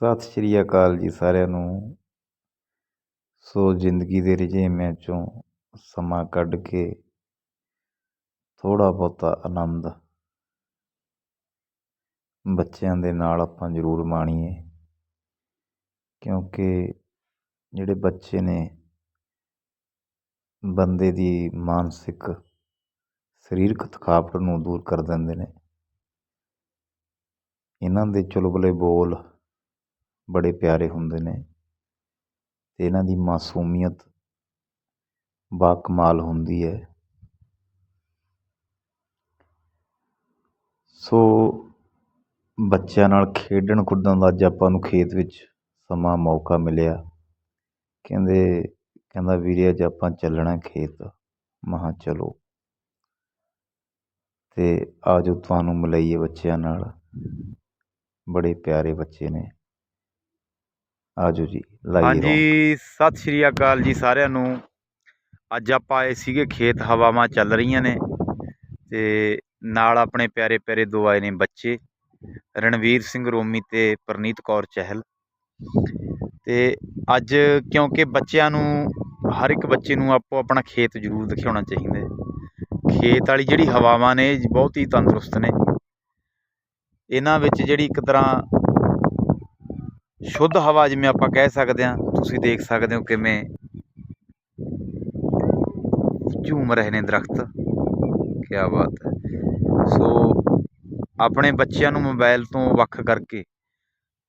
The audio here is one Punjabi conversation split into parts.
ਸਤਿ ਸ਼੍ਰੀ ਅਕਾਲ ਜੀ ਸਾਰਿਆਂ ਨੂੰ। ਸੋ ਜ਼ਿੰਦਗੀ ਦੇ ਰੁਝੇਵਿਆਂ 'ਚੋਂ ਸਮਾਂ ਕੱਢ ਕੇ ਥੋੜ੍ਹਾ ਬਹੁਤਾ ਆਨੰਦ ਬੱਚਿਆਂ ਦੇ ਨਾਲ ਆਪਾਂ ਜ਼ਰੂਰ ਮਾਣੀਏ। ਕਿਉਂਕਿ ਜਿਹੜੇ ਬੱਚੇ ਨੇ, ਬੰਦੇ ਦੀ ਮਾਨਸਿਕ ਸਰੀਰਕ ਥਕਾਵਟ ਨੂੰ ਦੂਰ ਕਰ ਦਿੰਦੇ ਨੇ। ਇਹਨਾਂ ਦੇ ਚੁਲਬੁਲੇ ਬੋਲ ਬੜੇ ਪਿਆਰੇ ਹੁੰਦੇ ਨੇ ਅਤੇ ਇਹਨਾਂ ਦੀ ਮਾਸੂਮੀਅਤ ਬਾਕਮਾਲ ਹੁੰਦੀ ਹੈ। ਸੋ ਬੱਚਿਆਂ ਨਾਲ ਖੇਡਣ ਕੁੱਦਣ ਦਾ ਅੱਜ ਆਪਾਂ ਨੂੰ ਖੇਤ ਵਿੱਚ ਸਮਾਂ ਮੌਕਾ ਮਿਲਿਆ। ਕਹਿੰਦੇ, ਕਹਿੰਦਾ ਵੀਰੇ ਅੱਜ ਆਪਾਂ ਚੱਲਣਾ ਖੇਤ। ਮਹਾਂ ਚਲੋ। ਅਤੇ ਆ ਜਾਓ ਤੁਹਾਨੂੰ ਮਿਲਾਈਏ ਬੱਚਿਆਂ ਨਾਲ। ਬੜੇ ਪਿਆਰੇ ਬੱਚੇ ਨੇ। ਆ ਜਾਓ ਜੀ ਲਾਈਏ ਹਾਂਜੀ ਸਤਿ ਸ਼੍ਰੀ ਅਕਾਲ ਜੀ ਸਾਰਿਆਂ ਨੂੰ। ਅੱਜ ਆਪਾਂ ਆਏ ਸੀਗੇ ਖੇਤ ਹਵਾਵਾਂ ਚੱਲ ਰਹੀਆਂ ਨੇ ਤੇ ਨਾਲ ਆਪਣੇ ਪਿਆਰੇ ਪਿਆਰੇ ਦੋ ਆਏ ਨੇ ਬੱਚੇ ਰਣਵੀਰ ਸਿੰਘ ਰੋਮੀ ਤੇ ਪ੍ਰਨੀਤ ਕੌਰ ਚਹਿਲ। ਤੇ ਅੱਜ ਕਿਉਂਕਿ ਬੱਚਿਆਂ ਨੂੰ ਹਰ ਇੱਕ ਬੱਚੇ ਨੂੰ ਆਪੋ ਆਪਣਾ ਖੇਤ ਜ਼ਰੂਰ ਦਿਖਾਉਣਾ ਚਾਹੀਦਾ ਖੇਤ ਵਾਲੀ ਜਿਹੜੀ ਹਵਾਵਾਂ ਨੇ ਬਹੁਤ ਹੀ ਤੰਦਰੁਸਤ ਨੇ। ਇਹਨਾਂ ਵਿੱਚ ਜਿਹੜੀ ਇੱਕ ਤਰ੍ਹਾਂ ਸ਼ੁੱਧ ਹਵਾ ਜਿਵੇਂ ਆਪਾਂ ਕਹਿ ਸਕਦੇ ਹਾਂ ਤੁਸੀਂ ਦੇਖ ਸਕਦੇ ਹੋ ਕਿਵੇਂ ਝੂਮ ਰਹੇ ਨੇ ਦਰਖਤ। ਕੀ ਬਾਤ ਹੈ। ਸੋ ਆਪਣੇ ਬੱਚਿਆਂ ਨੂੰ ਮੋਬਾਈਲ ਤੋਂ ਵੱਖ ਕਰਕੇ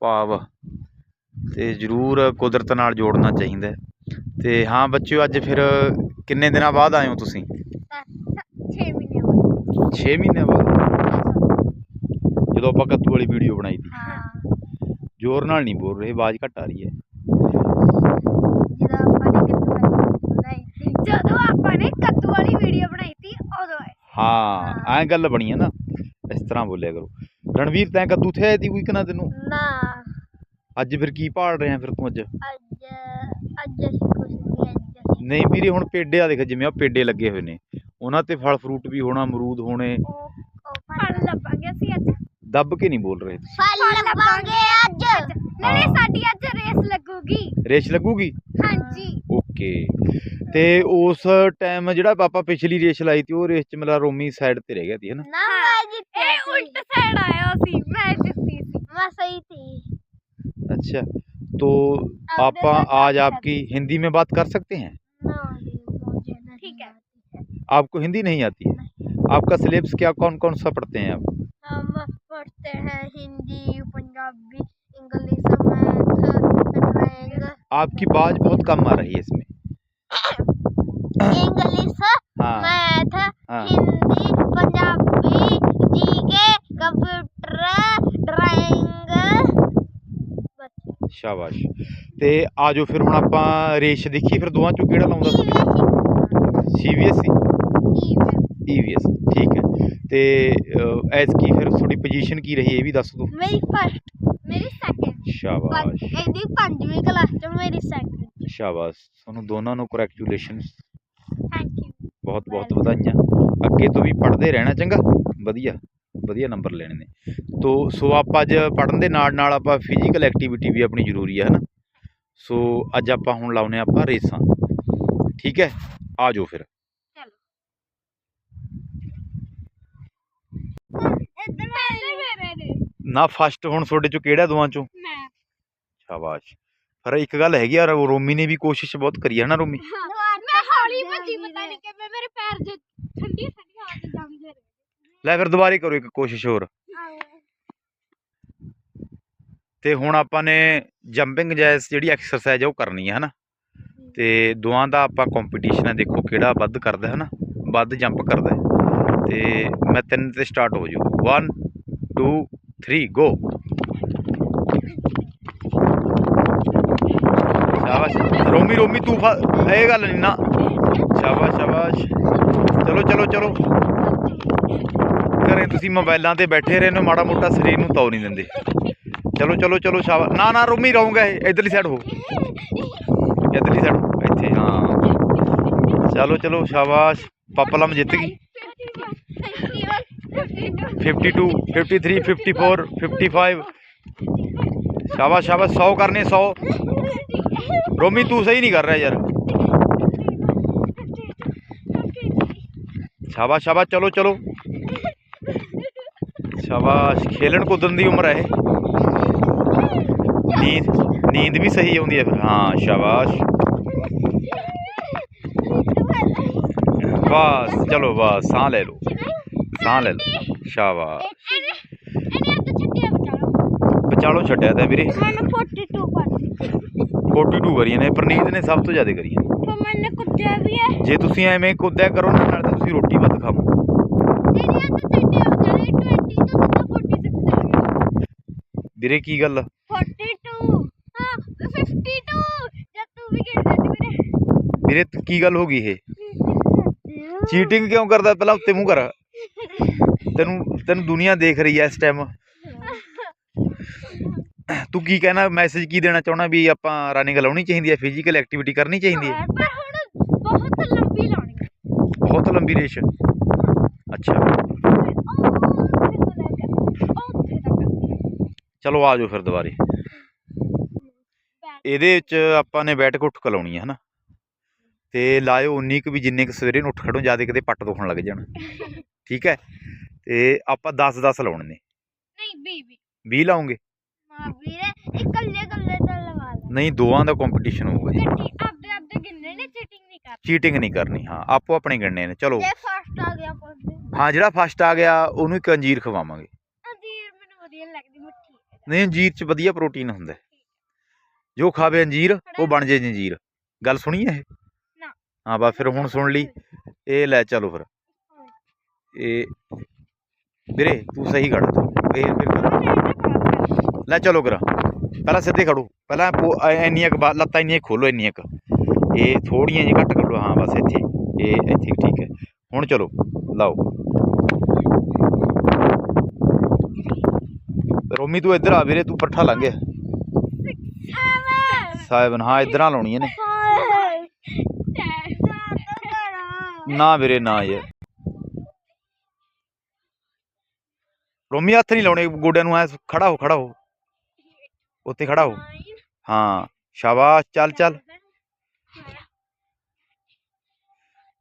ਭਾਵ ਤੇ ਜ਼ਰੂਰ ਕੁਦਰਤ ਨਾਲ ਜੋੜਨਾ ਚਾਹੀਦਾ। ਤੇ ਹਾਂ ਬੱਚਿਓ ਅੱਜ ਫਿਰ ਕਿੰਨੇ ਦਿਨਾਂ ਬਾਅਦ ਆਏ ਹੋ ਤੁਸੀਂ? 6 ਮਹੀਨੇ ਬਾਅਦ। 6 ਮਹੀਨੇ ਬਾਅਦ? ਜਦੋਂ ਆਪਾਂ ਕੱਦੂ ਵਾਲੀ ਵੀਡੀਓ ਬਣਾਈ ਸੀ। ਹਾਂ। ਜ਼ੋਰ ਨਾਲ ਨਹੀਂ ਬੋਲ ਰਹੇ ਆਵਾਜ਼ ਘੱਟ ਆ ਰਹੀ ਹੈ। ਜਦੋਂ ਆਪਾਂ ਨੇ ਕੱਦੂ ਵਾਲੀ ਜਦੋਂ ਆਪਾਂ ਨੇ ਕੱਦੂ ਵਾਲੀ ਵੀਡੀਓ ਬਣਾਈ ਸੀ ਉਦੋਂ ਆਏ। ਹਾਂ ਐਂ ਗੱਲ ਬਣੀ ਹੈ ਨਾ। ਇਸ ਤਰ੍ਹਾਂ ਬੋਲਿਆ ਕਰੋ। ਰਣਵੀਰ ਤੈਂ ਕੱਦੂ ਥੇ ਤੀ ਕੋਈ ਕਨਾ ਤੈਨੂੰ? ਨਾ। ਅੱਜ ਫਿਰ ਕੀ ਭਾਲ ਰਿਹਾ ਫਿਰ ਤੂੰ ਅੱਜ? ਅੱਜ ਨਹੀਂ ਨਹੀਂ ਵੀਰੇ ਹੁਣ ਪੇਡੇ ਆ ਦੇਖ ਜਿਵੇਂ ਆ ਪੇਡੇ ਲੱਗੇ ਹੋਏ ਨੇ। ਉਹਨਾਂ ਤੇ ਫਲ ਫਰੂਟ ਵੀ ਹੋਣਾ ਅਮਰੂਦ ਹੋਣੇ। ਉਹ ਫਲ ਲੱਭਾਂਗੇ ਅਸੀਂ ਅੱਜ। ਦੱਬ ਕੇ ਨਹੀਂ ਬੋਲ ਰਹੇ ਤੁਸੀਂ ਫਲ ਲੱਭਾਂਗੇ ਅੱਜ ਨਾਲੇ ਹਾਂ। ਸਾਡੀ ਅੱਜ ਰੇਸ ਲੱਗੂਗੀ ਰੇਸ ਲੱਗੂਗੀ ਹਾਂਜੀ ਓਕੇ ਤੇ ਉਸ ਟਾਈਮ ਜਿਹੜਾ ਆਪਾਂ ਪਿਛਲੀ ਰੇਸ ਲਾਈ ਤੀ ਉਹ ਰੇਸ ਚ ਮੇਰਾ ਰੋਮੀ ਸਾਈਡ ਤੇ ਰਹਿ ਗਿਆ ਤੀ ਹਨਾ ਨਾ ਮੈਂ ਜਿੱਤਿਆ ਇਹ ਉਲਟ ਸਾਈਡ ਆਇਆ ਸੀ ਮੈਂ ਜਿੱਤੀ ਸੀ ਮੈਂ ਸਹੀ थी अच्छा तो आपा आज आपकी हिंदी में बात कर सकते हैं ठीक है आपको हिंदी नहीं आती है आपका सिलेबस क्या कौन कौन सा पढ़ते हैं आप हम आते हैं Hindi Punjabi English math drawing आपकी आवाज बहुत कम आ रही है इसमें इंग्लिश हाँ, मैथ हाँ। Hindi Punjabi GK computer drawing ਸ਼ਾਬਾਸ਼ ਤੇ ਆਜੋ ਫਿਰ ਹੁਣ ਆਪਾਂ ਰੇਸ਼ ਦੇਖੀ ਫਿਰ ਦੋਵਾਂ ਚੋਂ ਕਿਹੜਾ ਲਾਉਂਦਾ ਸੀ ਸੀਵੀਐਸਸੀ ਈਵੀਐਸ ਤੇ ਐਸ ਕੀ ਫਿਰ ਤੁਹਾਡੀ ਪੋਜੀਸ਼ਨ ਕੀ ਰਹੀ ਇਹ ਵੀ ਦੱਸ ਦਿਓ। ਮੇਰੀ ਫਸਟ ਮੇਰੀ ਸੈਕਿੰਡ ਸ਼ਾਬਾਸ਼। ਇਹਦੀ ਪੰਜਵੀਂ ਕਲਾਸ ਚ ਮੇਰੀ ਸੈਕਿੰਡ ਸ਼ਾਬਾਸ਼। ਤੁਹਾਨੂੰ ਦੋਨਾਂ ਨੂੰ ਕੰਗ੍ਰੈਚੁਲੇਸ਼ਨਸ ਬਹੁਤ ਬਹੁਤ ਵਧਾਈਆਂ। ਅੱਗੇ ਤੋਂ ਵੀ ਪੜ੍ਹਦੇ ਰਹਿਣਾ ਚੰਗਾ। ਵਧੀਆ ਵਧੀਆ ਨੰਬਰ ਲੈਣੇ ਨੇ। ਤੋ ਸੋ ਆਪਾਂ ਅੱਜ ਪੜਨ ਦੇ ਨਾਲ ਨਾਲ ਆਪਾਂ ਫਿਜ਼ੀਕਲ ਐਕਟੀਵਿਟੀ ਵੀ ਆਪਣੀ ਜ਼ਰੂਰੀ ਹੈ ਹਨਾ? ਸੋ ਅੱਜ ਆਪਾਂ ਹੁਣ ਲਾਉਨੇ ਆਪਾਂ ਰੇਸਾਂ। ਠੀਕ ਹੈ? ਆ ਜਾਓ ਫਿਰ। ਨੇ ਫਸਟ ਹੁਣ ਤੁਹਾਡੇ ਚੋਂ ਕਿਹੜਾ ਦੋਵਾਂ ਚੋਂ? ਮੈਂ। ਸ਼ਾਬਾਸ਼। ਪਰ ਇੱਕ ਗੱਲ ਹੈਗੀ ਯਾਰ ਉਹ ਰੋਮੀ ਨੇ ਵੀ ਕੋਸ਼ਿਸ਼ ਬਹੁਤ ਕਰੀ ਹੈ ਨਾ ਰੋਮੀ। ਮੈਂ ਹੌਲੀ ਭੱਜੀ ਪਤਾ ਨਹੀਂ ਕਿਵੇਂ ਮੇਰੇ ਪੈਰ ਜੇ ਠੰਡੀ ਠੰਡੀ ਹਵਾ ਚ ਜੰਮ ਜੇ ਲੈ ਫਿਰ ਦੁਬਾਰੇ ਕਰੋ ਇੱਕ ਕੋਸ਼ਿਸ਼ ਹੋਰ। ਤੇ ਹੁਣ ਆਪਾਂ ਨੇ ਜੰਪਿੰਗ ਜੈਸ ਜਿਹੜੀ ਐਕਸਰਸਾਈਜ਼ ਹੈ ਉਹ ਕਰਨੀ ਹੈ ਹਨਾ? ਤੇ ਦੋਵਾਂ ਦਾ ਆਪਾਂ ਕੰਪੀਟੀਸ਼ਨ ਹੈ ਦੇਖੋ ਕਿਹੜਾ ਵੱਧ ਕਰਦਾ ਹੈ ਨਾ ਵੱਧ ਜੰਪ ਕਰਦਾ। ਹੈ ਤੇ ਮੈਂ ਤਿੰਨ ਤੇ ਸਟਾਰਟ ਹੋ ਜੂ 1 2 3 ਗੋ ਸ਼ਾਬਾਸ਼। ਰੋਮੀ ਰੋਮੀ, ਤੂੰ ਫ- ਇਹ ਗੱਲ ਨਹੀਂ ਨਾ। ਸ਼ਾਬਾਸ਼ ਸ਼ਾਬਾਸ਼। ਚਲੋ ਚਲੋ ਚਲੋ। ਘਰੇ ਤੁਸੀਂ ਮੋਬਾਈਲਾਂ ਤੇ ਬੈਠੇ ਰਹੇ ਨੇ, ਮਾੜਾ ਮੋਟਾ ਸਰੀਰ ਨੂੰ ਤੌ ਨਹੀਂ ਦਿੰਦੇ। ਚਲੋ ਚਲੋ ਚਲੋ, ਸ਼ਾਬਾਸ਼। ਨਾ ਨਾ, ਰੋਮੀ, ਰਹੂੰਗਾ ਇਹ। ਇਧਰਲੀ ਸਾਈਡ ਹੋ। ਇਧਰਲੀ ਸਾਈਡ ਇੱਥੇ, ਹਾਂ। ਚਲੋ ਚਲੋ, ਸ਼ਾਬਾਸ਼। ਪਪਲਮ ਜਿੱਤ ਗਈ। 52 53 54 55 ਸ਼ਾਬਾਸ਼ ਸ਼ਾਬਾਸ਼ 100 ਕਰਨੇ 100 ਰੋਮੀ ਤੂੰ ਸਹੀ ਨਹੀਂ ਕਰ ਰਿਹਾ ਯਾਰ ਸ਼ਾਬਾਸ਼ ਸ਼ਾਬਾਸ਼ ਚਲੋ ਚਲੋ ਸ਼ਾਬਾਸ਼ ਖੇਲਣ ਕੁੱਦਣ ਦੀ ਉਮਰ ਹੈ ਇਹ ਨੀਂਦ ਨੀਂਦ ਵੀ ਸਹੀ ਆਉਂਦੀ ਹੈ ਫਿਰ ਹਾਂ ਸ਼ਾਬਾਸ਼ ਬਸ ਚਲੋ ਬਸ ਸਾਹ ਲੈ ਲਓ ਸਾਹ ਲੈ ਲਓ। ਸ਼ਾਬਾਸ਼। ਇਹਨੇ ਇਹਨੇ ਅੱਜ ਛੱਡਿਆ ਬਚਾਲੋ। ਵਿਚਾਲੋ ਛੱਡਿਆ ਤਾਂ ਵੀਰੇ। ਮੈਨੂੰ 42 ਕਰ 42 ਕਰੀਆਂ ਨੇ ਪ੍ਰਨੀਤ ਨੇ ਸਭ ਤੋਂ ਜ਼ਿਆਦਾ ਕਰੀਆਂ ਫਿਰ ਮੈंने ਕੁੱਦਿਆ ਵੀ ਹੈ ਜੇ ਤੁਸੀਂ ਐਵੇਂ ਕੁੱਦਿਆ ਕਰੋ ਨਾ ਨਾਲ ਤਾਂ ਤੁਸੀਂ ਰੋਟੀ ਵੱਧ ਖਾਵੋ ਇਹਨੇ ਅੱਜ ਛੱਡਿਆ ਬਚਾਲੇ। 20 ਤੋਂ ਸਿੱਧਾ 46 ਆ ਗਿਆ। ਵੀਰੇ ਕੀ ਗੱਲ 42 ਹਾਂ 52 ਜਦ ਤੂੰ ਵੀ ਖੇਡ ਜਾਂਦੀ ਵੀਰੇ। ਕੀ ਗੱਲ ਹੋ ਗਈ ਇਹ? ਚੀਟਿੰਗ ਕਿਉਂ ਕਰਦਾ? ਪਹਿਲਾਂ ਉੱਤੇ ਮੂੰਹ ਕਰ। ਤੈਨੂੰ ਤੈਨੂੰ ਦੁਨੀਆ ਦੇਖ ਰਹੀ ਐ ਇਸ ਟਾਈਮ ਤੂੰ ਕੀ ਕਹਿਣਾ ਮੈਸੇਜ ਕੀ ਦੇਣਾ ਚਾਹਣਾ ਵੀ ਆਪਾਂ ਰਨਿੰਗ ਲਾਉਣੀ ਚਾਹੀਦੀ ਹੈ ਫਿਜ਼ੀਕਲ ਐਕਟੀਵਿਟੀ ਕਰਨੀ ਚਾਹੀਦੀ ਪਰ ਹੁਣ ਬਹੁਤ ਲੰਬੀ ਲਾਉਣੀ ਹੈ ਬਹੁਤ ਲੰਬੀ ਰੇਸ। ਅੱਛਾ। ਚਲੋ ਆ ਜਾਓ ਫਿਰ ਦੁਬਾਰੇ। ਇਹਦੇ ਵਿੱਚ ਆਪਾਂ ਨੇ ਬੈਠ ਕੇ ਉੱਠ ਕੇ ਲਾਉਣੀ ਹੈ ਹਨਾ? ਤੇ ਲਾਇਓ ਉਨੀ ਕੁ ਵੀ ਜਿੰਨੇ ਕੁ ਸਵੇਰੇ ਨੂੰ ਉੱਠ ਖੜੋ ਜ਼ਿਆਦਾ ਕਿਤੇ ਪੱਟ ਦੁਖਣ ਲੱਗ ਜਾਣ। ਠੀਕ ਹੈ? ਤੇ ਆਪਾਂ 10 10 ਲਾਉਣੇ ਨੇ। ਨਹੀਂ ਬੀਬੀ 20 ਲਾਉਂਗੇ ਮਾਂ ਵੀਰੇ ਇਕੱਲੇ ਇਕੱਲੇ ਤਾਂ ਲਵਾ ਲੈ। ਨਹੀਂ ਦੋਵਾਂ ਦਾ ਕੰਪੀਟੀਸ਼ਨ ਹੋਊਗਾ ਜੀ। ਗੱਡੀ ਆਪਦੇ ਆਪਦੇ ਗਿਣਨੇ ਨੇ ਚੀਟਿੰਗ ਨਹੀਂ ਕਰਨੀ। ਚੀਟਿੰਗ ਨਹੀਂ ਕਰਨੀ ਹਾਂ ਆਪੋ ਆਪਣੇ ਗਣਨੇ ਨੇ ਚਲੋ। ਜੇ ਫਸਟ ਆ ਗਿਆ ਹਾਂ ਜਿਹੜਾ ਫਸਟ ਆ ਗਿਆ ਉਹਨੂੰ ਇੱਕ ਅੰਜੀਰ ਖਵਾਵਾਂਗੇ। ਅੰਜੀਰ ਮੈਨੂੰ ਵਧੀਆ ਲੱਗਦੀ ਮਿੱਠੀ। ਨਹੀਂ ਅੰਜੀਰ 'ਚ ਵਧੀਆ ਪ੍ਰੋਟੀਨ ਹੁੰਦਾ। ਜੋ ਖਾਵੇ ਅੰਜੀਰ ਉਹ ਬਣ ਜੇ ਜੰਜੀਰ ਗੱਲ ਸੁਣੀ ਇਹ? ਨਾ। ਹਾਂ ਬਸ ਫਿਰ ਹੁਣ ਸੁਣ ਲਈ। ਇਹ ਲੈ ਚਲੋ ਫਿਰ। ਇਹ ਵੀਰੇ ਤੂੰ ਸਹੀ ਖੜਾ ਤੂੰ ਫੇਰ ਫਿਰ ਕਰ। ਲੈ ਚਲੋ ਕਰਾ। ਪਹਿਲਾਂ ਸਿੱਧੇ ਖੜੋ। ਪਹਿਲਾਂ ਇੰਨੀਆਂ ਕੁ ਲੱਤਾਂ ਇੰਨੀਆਂ ਖੋਲੋ ਇੰਨੀਆਂ ਕੁ। ਇਹ ਥੋੜੀਆਂ ਜਿਹੀਆਂ ਘੱਟ ਕਰ ਲਓ ਹਾਂ ਬਸ ਇੱਥੇ। ਇਹ ਇੱਥੇ ਠੀਕ ਹੈ। ਹੁਣ ਚਲੋ ਲਾਓ। ਰੋਮੀ ਤੂੰ ਇੱਧਰ ਆ ਵੀਰੇ। ਤੂੰ ਪੱਠਾ ਲੰਘ ਗਿਆ. ਸਾਹਿਬਨ ਹਾਂ ਇੱਧਰਾਂ ਲਾਉਣੀਆਂ ਨੇ। Five. Ten. ਨਾ ਵੀਰੇ ਨਾ ਯਾਰ। ਰੋਮੀ ਹੱਥ ਨਹੀਂ ਲਾਉਣੇ, ਗੋਡਿਆਂ ਨੂੰ ਐ ਖੜਾ ਹੋ ਖੜਾ ਹੋ। ਉੱਤੇ ਖੜਾ ਹੋ। ਹਾਂ, ਸ਼ਾਬਾਸ਼, ਚੱਲ ਚੱਲ।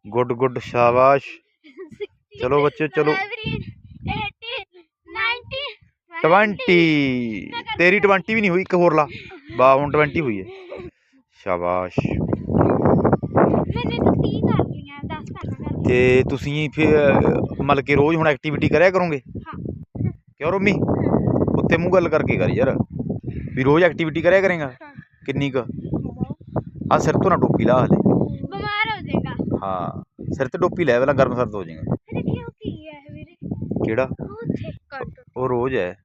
ਗੁੱਡ ਗੁੱਡ, ਸ਼ਾਬਾਸ਼। ਚਲੋ ਬੱਚੇ, ਚਲੋ। 20 ਤੇਰੀ 20 ਵੀ ਨਹੀਂ ਹੋਈ, ਇੱਕ ਹੋਰ ਲਾ। ਵਾਹ, ਹੁਣ 20 ਹੋਈ ਹੈ ਸ਼ਾਬਾਸ਼। ਤੇ ਤੁਸੀਂ ਫਿਰ, ਮਤਲਬ ਕਿ ਰੋਜ਼ ਹੁਣ ਐਕਟੀਵਿਟੀ ਕਰਿਆ ਕਰੋਗੇ? ਕਿਉਂ ਰੋਮੀ? ਉੱਤੇ ਮੂੰਹ ਗੱਲ ਕਰਕੇ ਕਰ ਯਾਰ। ਵੀ ਰੋਜ਼ ਐਕਟੀਵਿਟੀ ਕਰਿਆ ਕਰੇਗਾ? ਕਿੰਨੀ ਕੁ? ਆ ਸਿਰ ਤੋਂ ਨਾ ਟੋਪੀ ਲਾ ਹਲੇ। ਬਿਮਾਰ ਹੋ ਜਾਏਗਾ। ਹਾਂ ਸਿਰ ਤੇ ਟੋਪੀ ਲੈ ਵੇਲਾ ਗਰਮ ਸਰਦ ਹੋ ਜਾਏਗਾ। ਕਿਹੜਾ? ਉਹ ਰੋਜ਼ ਹੈ।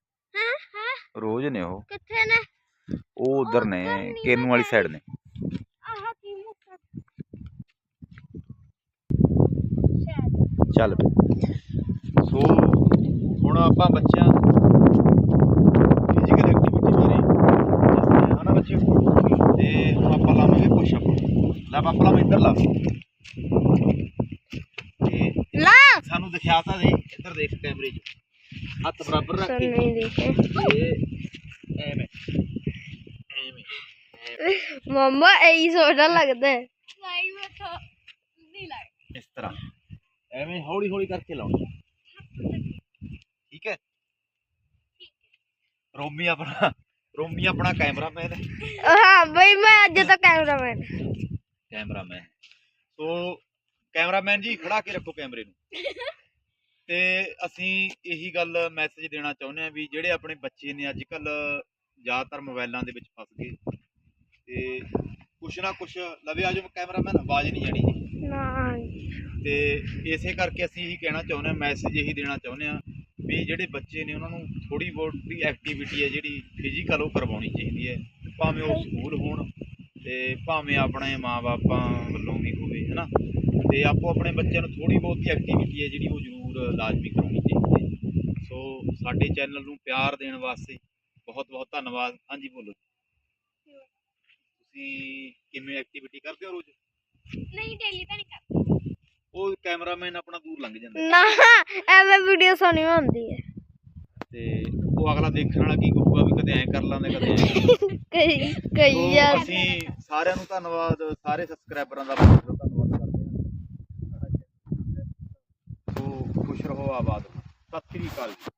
ਰੋਜ਼ ਨੇ ਉਹ। ਕਿੱਥੇ ਨੇ? ਉਹ ਉਧਰ ਨੇ ਕੇਨੂ ਵਾਲੀ ਸਾਈਡ ਨੇ। ਚੱਲ। ਪਈ ਹੁਣ ਆਪਾਂ ਬੱਚਿਆਂ ਫਿਜ਼ੀਕਲ ਐਕਟੀਵਿਟੀ ਬਾਰੇ ਦੱਸਦੇ ਹਾਂ। ਨਾ ਬੱਚੇ? ਤੇ ਹੁਣ ਆਪਾਂ ਲਾਵਾਂਗੇ ਪੁਸ਼ ਅਪ ਲੈ ਆਪਾਂ ਲਾਵਾਂ ਇੱਧਰ ਲਾ। ਲਾ। ਸਾਨੂੰ ਦਿਖਾ ਤਾਂ ਦੇ ਇੱਧਰ ਦੇਖ ਕੈਮਰੇ 'ਚ। ਹੱਥ ਬਰਾਬਰ ਰੱਖ ਕੇ। ਨਹੀਂ ਦੇਖੇ ਐਵੇਂ ਐਵੇਂ ਮੰਮਾ ਇਹੀ ਸੋਹਣਾ ਲੱਗਦਾ ਹੈ। ਨਹੀਂ ਮੈਂ ਤਾਂ ਨਹੀਂ ਲੱਗ ਇਸ ਤਰ੍ਹਾਂ। ਐਵੇਂ ਹੌਲੀ ਹੌਲੀ ਕਰਕੇ ਲਾਓ। ਠੀਕ ਹੈ? ਰੋਮੀ ਆਪਣਾ ਰੋਮੀ ਆਪਣਾ ਕੈਮਰਾਮੈਨ ਹਾਂ। ਬਈ ਮੈਂ ਅੱਜ ਤਾਂ ਕੈਮਰਾਮੈਨ। ਕੈਮਰਾਮੈਨ। ਸੋ ਕੈਮਰਾਮੈਨ ਜੀ ਖੜਾ ਕੇ ਰੱਖੋ ਕੈਮਰੇ ਨੂੰ। ਤੇ ਅਸੀਂ ਇਹੀ ਗੱਲ ਮੈਸੇਜ ਦੇਣਾ ਚਾਹੁੰਦੇ ਆ ਵੀ ਜਿਹੜੇ ਆਪਣੇ ਬੱਚੇ ਨੇ ਅੱਜ ਕੱਲ ਜ਼ਿਆਦਾਤਰ ਮੋਬਾਈਲਾਂ ਦੇ ਵਿੱਚ ਫਸ ਗਏ। ਤੇ ਕੁਛ ਨਾ ਕੁਛ ਲਵੇ ਆਜੋ ਕੈਮਰਾਮੈਨ ਆਵਾਜ਼ ਨਹੀਂ ਜਾਣੀ ਜੀ ਨਾ। ਤੇ ਇਸੇ ਕਰਕੇ ਅਸੀਂ ਇਹੀ ਕਹਿਣਾ ਚਾਹੁੰਦੇ ਆ ਮੈਸੇਜ ਇਹੀ ਦੇਣਾ ਚਾਹੁੰਦੇ ਆ ਵੀ ਜਿਹੜੇ ਬੱਚੇ ਨੇ ਉਹਨਾਂ ਨੂੰ ਥੋੜੀ ਬਹੁਤੀ ਐਕਟੀਵਿਟੀ ਹੈ ਜਿਹੜੀ ਫਿਜ਼ੀਕਲ ਉਹ ਕਰਵਾਉਣੀ ਚਾਹੀਦੀ ਹੈ ਭਾਵੇਂ ਉਹ ਸਕੂਲ ਹੋਣ ਤੇ ਭਾਵੇਂ ਆਪਣੇ ਮਾਪੇ ਵੱਲੋਂ ਵੀ ਹੋਵੇ ਹੈਨਾ? ਤੇ ਆਪੋ ਆਪਣੇ ਬੱਚਿਆਂ ਨੂੰ ਥੋੜੀ ਬਹੁਤੀ ਐਕਟੀਵਿਟੀ ਹੈ ਜਿਹੜੀ ਉਹ ਜ਼ਰੂਰ ਲਾਜ਼ਮੀ ਕਰਾਉਣੀ ਚਾਹੀਦੀ ਹੈ। ਸੋ ਸਾਡੇ ਚੈਨਲ ਨੂੰ ਪਿਆਰ ਦੇਣ ਵਾਸਤੇ ਬਹੁਤ ਬਹੁਤ ਧੰਨਵਾਦ। ਹਾਂਜੀ ਬੋਲੋ ਤੁਸੀਂ ਕਿਵੇਂ ਐਕਟੀਵਿਟੀ ਕਰਦੇ ਹੋ ਰੋਜ਼? ਨਹੀਂ ਡੇਲੀ ਤਾਂ ਨਹੀਂ ਕਰਦੀ। ਉਹ ਕੈਮਰਾਮੈਨ ਆਪਣਾ ਦੂਰ ਲੰਘ ਜਾਂਦਾ। ਨਾ ਐਵੇਂ ਵੀਡੀਓ ਸੋਹਣੀ ਹੁੰਦੀ ਹੈ। ਤੇ ਉਹ ਅਗਲਾ ਦੇਖਣ ਵਾਲਾ ਕੀ ਕਹੂਗਾ ਵੀ ਕਦੇ ਐ ਕਰ ਲਾਂਦੇ ਕਦੇ ਕਈ ਕਈ ਯਾਰ। ਅਸੀਂ ਸਾਰਿਆਂ ਨੂੰ ਧੰਨਵਾਦ ਸਾਰੇ ਸਬਸਕ੍ਰਾਈਬਰਾਂ ਦਾ ਬਹੁਤ ਬਹੁਤ ਧੰਨਵਾਦ ਕਰਦੇ ਹਾਂ। ਸੋ ਖੁਸ਼ ਰਹੋ ਆਬਾਦ ਸਤਿ ਸ੍ਰੀ ਅਕਾਲ ਜੀ।